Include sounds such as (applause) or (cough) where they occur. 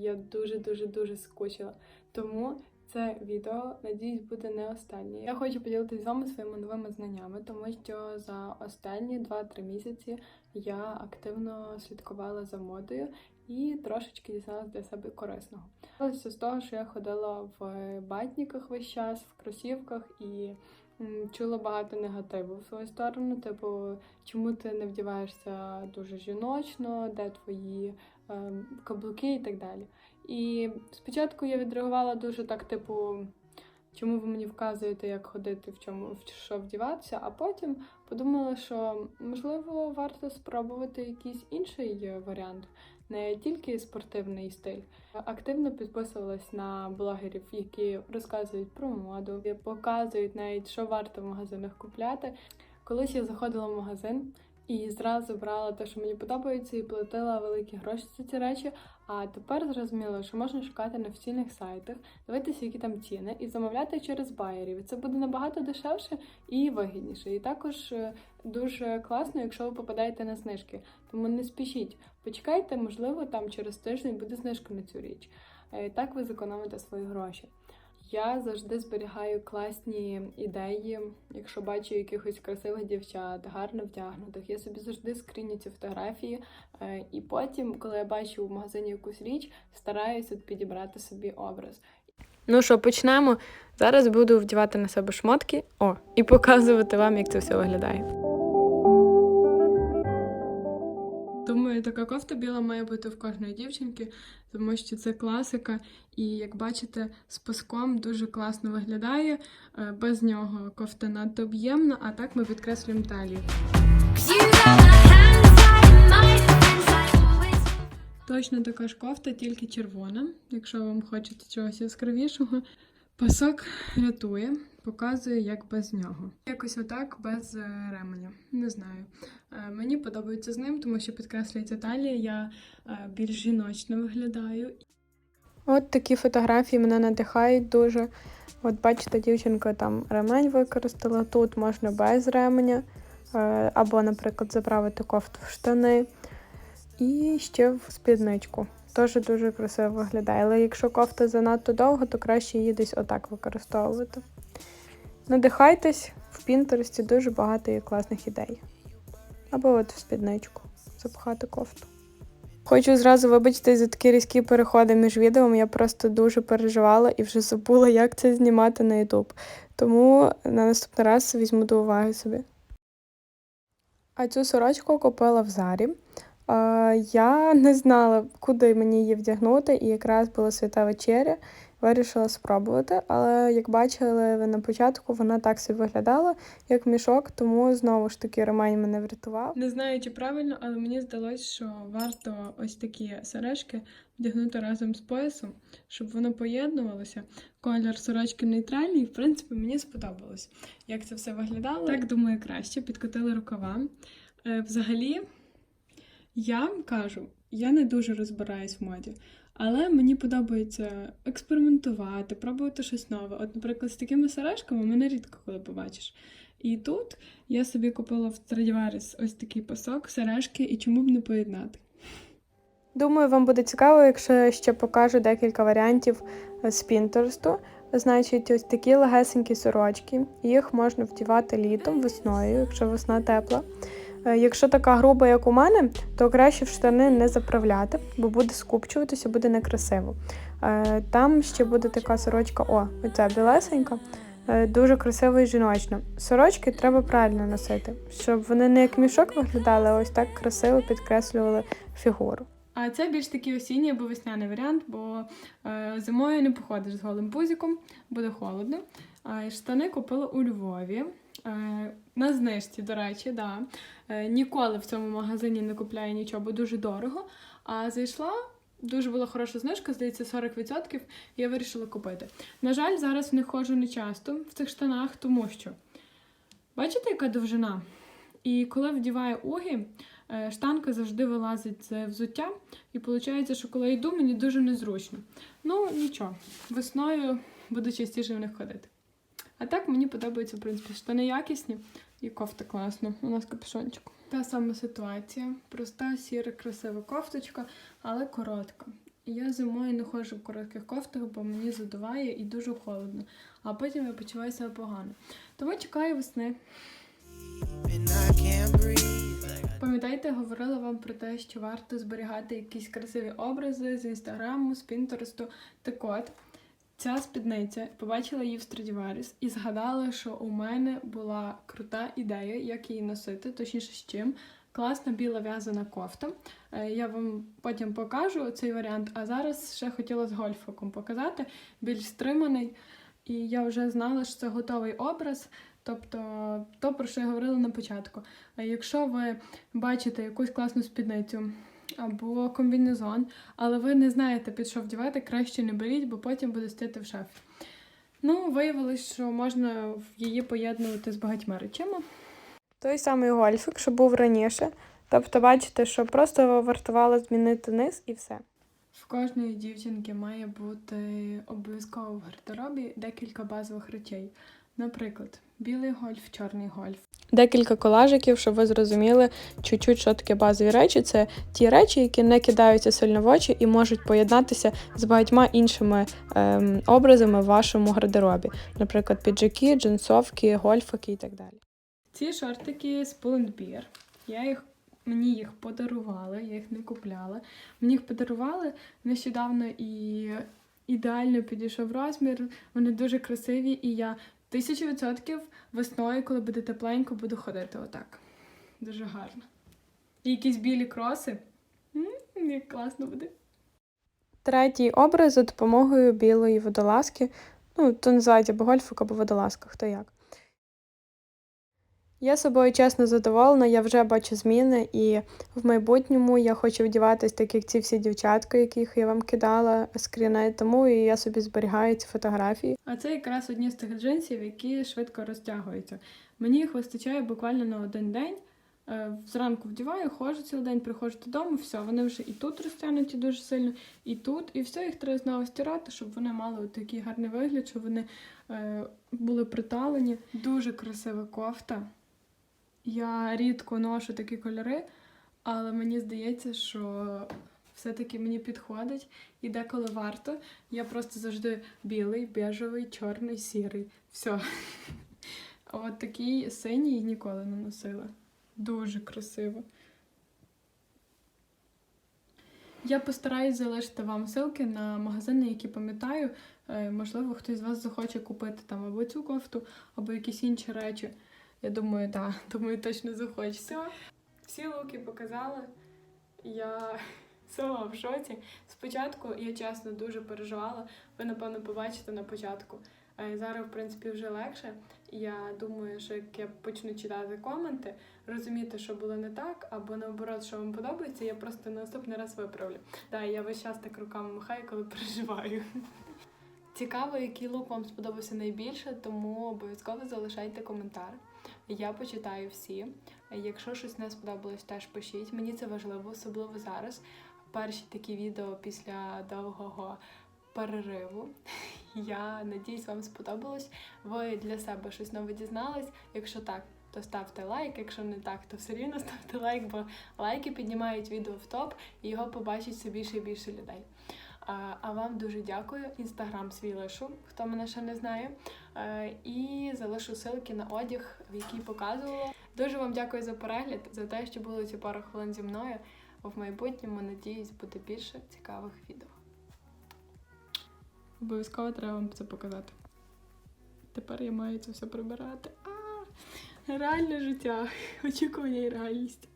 я дуже-дуже-дуже скучила. Тому це відео, надіюсь, буде не останнє. Я хочу поділитися з вами своїми новими знаннями, тому що за останні 2-3 місяці я активно слідкувала за модою і трошечки дізналась для себе корисного. Почалося з того, що я ходила в батниках весь час, в кросівках і чула багато негативу в свою сторону. Типу, чому ти не вдіваєшся дуже жіночно, де твої каблуки і так далі. І спочатку я відреагувала дуже так, типу, чому ви мені вказуєте, як ходити, в чому в що вдіватися, а потім подумала, що можливо варто спробувати якийсь інший е, варіант, не тільки спортивний стиль. Активно підписувалась на блогерів, які розказують про моду, показують навіть, що варто в магазинах купляти. Колись я заходила в магазин. І зразу брала те, що мені подобається, і платила великі гроші за ці речі. А тепер зрозуміло, що можна шукати на офіційних сайтах, дивитися, які там ціни, і замовляти через байерів. Це буде набагато дешевше і вигідніше. І також е, дуже класно, якщо ви попадаєте на знижки. Тому не спішіть, почекайте, можливо, там через тиждень буде знижка на цю річ. Е, Так ви зекономите свої гроші. Я завжди зберігаю класні ідеї, якщо бачу якихось красивих дівчат, гарно вдягнутих. Я собі завжди скриню ці фотографії, е, і потім, коли я бачу в магазині якусь річ, стараюся підібрати собі образ. Ну що, почнемо. Зараз буду вдівати на себе шмотки о, і показувати вам, як це все виглядає. Думаю, така кофта біла має бути в кожної дівчинки, тому що це класика. І як бачите, з паском дуже класно виглядає. Е, Без нього кофта надто об'ємна, а так ми підкреслюємо талію. Точно така ж кофта, тільки червона, якщо вам хочете чогось яскравішого. Пасок рятує, показує, як без нього. Якось отак без е, ременя. Не знаю. Е, Мені подобається з ним, тому що підкреслюється талія, я е, більш жіночно виглядаю. От такі фотографії мене надихають дуже. От бачите, дівчинка там ремень використала. Тут можна без ременя, або, наприклад, заправити кофту в штани. І ще в спідничку. Теж дуже красиво виглядає. Але якщо кофта занадто довго, то краще її десь отак використовувати. Надихайтесь, в Пінтересті дуже багато є класних ідей. Або от в спідничку запхати кофту. Хочу зразу вибачитись за такі різкі переходи між відео. Я просто дуже переживала і вже забула, як це знімати на YouTube. Тому на наступний раз візьму до уваги собі. А цю сорочку купила в Зарі. Я не знала, куди мені її вдягнути, і якраз була свята вечеря. Вирішила спробувати, але як бачили ви на початку, вона так собі виглядала, як мішок, тому знову ж таки ремень мене врятував. Не знаю, чи правильно, але мені здалося, що варто ось такі сережки вдягнути разом з поясом, щоб воно поєднувалося. Колір сорочки нейтральний, в принципі, мені сподобалось, як це все виглядало. Так думаю, краще підкотили рукава. Е, Взагалі, я вам кажу, я не дуже розбираюсь в моді, але мені подобається експериментувати, пробувати щось нове. От, наприклад, з такими сережками мене рідко коли побачиш. І тут я собі купила в Stradivarius ось такий пасок, сережки, і чому б не поєднати. Думаю, вам буде цікаво, якщо я ще покажу декілька варіантів е, з Пінтересту. Значить, ось такі легесенькі сорочки. Їх можна вдівати літом, весною, якщо весна тепла. Е, Якщо така груба, як у мене, то краще в штани не заправляти, бо буде скупчуватися, буде некрасиво. Е, Там ще буде така сорочка, о, оця білесенька, е, дуже красива і жіночна. Сорочки треба правильно носити, щоб вони не як мішок виглядали, а ось так красиво підкреслювали фігуру. А це більш такий осінній або весняний варіант, бо зимою не походиш з голим пузиком, буде холодно. А штани купила у Львові. Е, на знижці, до речі, да. Е, ніколи в цьому магазині не купляю нічого, бо дуже дорого. А зайшла, дуже була хороша знижка, здається, 40%, і я вирішила купити. На жаль, зараз не ходжу не часто в цих штанах, тому що бачите, яка довжина? І коли вдіваю уги, е, штанка завжди вилазить з взуття, і виходить, що коли йду, мені дуже незручно. Ну, нічого, весною буду частіше в них ходити. А так мені подобається, в принципі, штани якісні і кофта класна. У нас капюшончик. Та сама ситуація. Проста, сіра, красива кофточка, але коротка. Я зимою не ходжу в коротких кофтах, бо мені задуває і дуже холодно, а потім я почуваю себе погано. Тому чекаю весни. Пам'ятаєте, говорила вам про те, що варто зберігати якісь красиві образи з інстаграму, з Пінтересту. Так от, ця спідниця, побачила її в Stradivarius і згадала, що у мене була крута ідея, як її носити, точніше з чим. Класна біла в'язана кофта. Е, Я вам потім покажу цей варіант, а зараз ще хотіла з гольфиком показати, більш стриманий. І я вже знала, що це готовий образ. Тобто, то, про що я говорила на початку. А якщо ви бачите якусь класну спідницю або комбінезон, але ви не знаєте, під що вдівати, краще не беріть, бо потім буде стояти в шафі. Ну, виявилось, що можна її поєднувати з багатьма речами. Той самий гольфик, що був раніше. Тобто, бачите, що просто вартувало змінити низ і все. В кожної дівчинки має бути обов'язково в гардеробі декілька базових речей. Наприклад, білий гольф, чорний гольф. Декілька колажиків, щоб ви зрозуміли чуть-чуть, що таке базові речі. Це ті речі, які не кидаються сильно в очі і можуть поєднатися з багатьма іншими ем, образами в вашому гардеробі. Наприклад, піджаки, джинсовки, гольфики і так далі. Ці шортики з Pull&Bear. Я їх Мені їх подарували, я їх не купляла. Мені їх подарували нещодавно і ідеально підійшов розмір. Вони дуже красиві, і я тисячу відсотків весною, коли буде тепленько, буду ходити отак. Дуже гарно. І якісь білі кроси. М, Як класно буде. Третій образ за допомогою білої водолазки. Ну, то називається або гольфик, або водолазка, хто як. Я собою чесно задоволена, я вже бачу зміни, і в майбутньому я хочу вдіватись так, як ці всі дівчатка, яких я вам кидала скріни, тому і я собі зберігаю ці фотографії. А це якраз одні з тих джинсів, які швидко розтягуються. Мені їх вистачає буквально на один день. Е, Зранку вдіваю, ходжу цілий день, приходжу додому, все, вони вже і тут розтягнуті дуже сильно, і тут, і все, їх треба знову стирати, щоб вони мали такий гарний вигляд, щоб вони е, були приталені. Дуже красива кофта. Я рідко ношу такі кольори, але мені здається, що все-таки мені підходить і деколи варто. Я просто завжди білий, бежевий, чорний, сірий. Все. От такий синій ніколи не носила. Дуже красиво. Я постараюсь залишити вам ссылки на магазини, які пам'ятаю. Е, Можливо, хтось з вас захоче купити там або цю кофту, або якісь інші речі. Я думаю, так, (laughs) думаю, точно захочеться. Всі луки показала. Я (laughs) сама в шоці. Спочатку я чесно дуже переживала. Ви, напевно, побачите на початку. Зараз, в принципі, вже легше. Я думаю, що як я почну читати коменти, розуміти, що було не так, або наоборот, що вам подобається, я просто наступний раз виправлю. Так, я весь час так руками махаю, коли (laughs) переживаю. Цікаво, який лук вам сподобався найбільше, тому обов'язково залишайте коментар. Я почитаю всі. Якщо щось не сподобалось, теж пишіть. Мені це важливо, особливо зараз. Перші такі відео після довгого перериву. (laughs) Я надіюсь, вам сподобалось. Ви для себе щось нове дізнались. Якщо так, то ставте лайк. Якщо не так, то все рівно (laughs) ставте лайк, бо лайки піднімають відео в топ і його побачить все більше і більше людей. А, вам дуже дякую. Інстаграм свій лишу, хто мене ще не знає. Е, І залишу ссылки на одяг, в який показувала. Дуже вам дякую за перегляд, за те, що були ці пару хвилин зі мною. В майбутньому, надіюсь, буде більше цікавих відео. Обов'язково треба вам це показати. Тепер я маю це все прибирати. А, реальне життя, очікування і реальність.